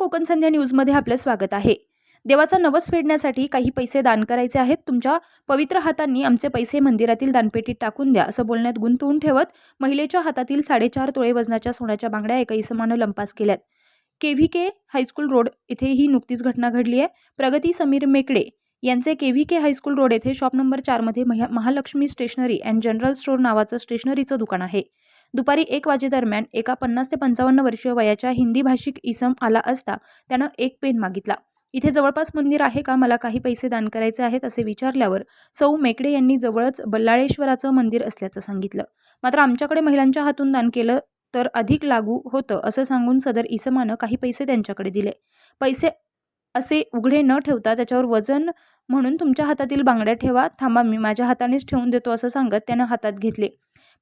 कोकण संध्या न्यूजमध्ये आपलं स्वागत आहे. देवाचा नवस फेडण्यासाठी काही पैसे दान करायचे आहेत. तुमच्या पवित्र हातांनी आमचे पैसे मंदिरातील दानपेटीत टाकून द्या असं बोलण्यात गुंतवून ठेवत महिलेच्या हातातील साडेचार तोळे वजनाच्या सोन्याच्या बांगड्या एका इसमानं लंपास केल्यात. K V K high school road इथे ही नुकतीच घटना घडली आहे. प्रगती समीर मेकडे यांचे K V K high school road येथे शॉप नंबर चारमध्ये Maha Mahalakshmi stationery and general store नावाचं स्टेशनरीचं दुकान आहे. दुपारी एक वाजेदरम्यान एका पन्नास ते पंचावन्न वर्षीय वयाच्या हिंदी भाषिक इसम आला असता त्यानं एक पेन मागितला. इथे जवळपास मंदिर आहे का? मला काही पैसे दान करायचे आहेत असे विचारल्यावर सौ मेकडे यांनी जवळच बल्लाळेश्वराचं मंदिर असल्याचं सांगितलं. मात्र आमच्याकडे महिलांच्या हातून दान केलं तर अधिक लागू होतं असं सांगून सदर इसमानं काही पैसे त्यांच्याकडे दिले. पैसे असे उघडे न ठेवता त्याच्यावर वजन म्हणून तुमच्या हातातील बांगड्या ठेवा थांबा मी माझ्या हातानेच ठेवून देतो असं सांगत त्यानं हातात घेतले.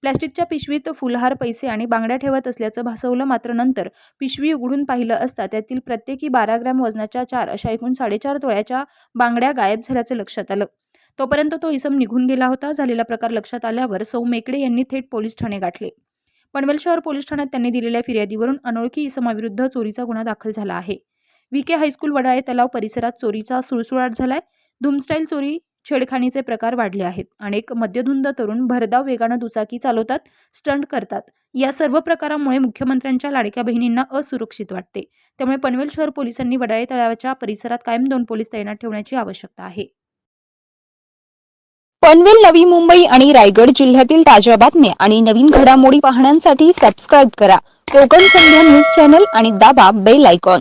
प्लॅस्टिकच्या पिशवीत फुलहार पैसे आणि बांगड्या ठेवत असल्याचं भासवलं मात्र नंतर पिशवी उघडून पाहिलं असता त्यातील प्रत्येकी बारा ग्रॅम वजनाच्या चार अशा एकूण साडेचार तोळ्याच्या बांगड्या गायब झाल्याचं लक्षात आलं. तोपर्यंत तो इसम निघून गेला होता. झालेला प्रकार लक्षात आल्यावर सौ मेकडे यांनी थेट पोलीस ठाणे गाठले. पनवेल शहर पोलीस ठाण्यात त्यांनी दिलेल्या फिर्यादीवरून अनोळखी इसमाविरुद्ध चोरीचा गुन्हा दाखल झाला आहे. व्ही के हायस्कूल वडाळे तलाव परिसरात चोरीचा सुळसुळाट झालाय. धूमस्टाईल चोरी छेडखानीचे प्रकार वाढले आहेत. अनेक मद्यधुंद तरुण भरधाव वेगानं दुचाकी चालवतात स्टंट करतात. या सर्व प्रकारामुळे मुख्यमंत्र्यांच्या लाडक्या बहिणींना असुरक्षित वाटते. त्यामुळे पनवेल शहर पोलिसांनी वडाळे तळावाच्या परिसरात कायम दोन पोलीस तैनात ठेवण्याची आवश्यकता आहे. पनवेल नवी मुंबई आणि रायगड जिल्ह्यातील ताज्या बातम्या आणि नवीन घडामोडी पाहण्यासाठी सबस्क्राईब करा. कोकण संध्या न्यूज चॅनल आणि दाबा बेल आयकॉन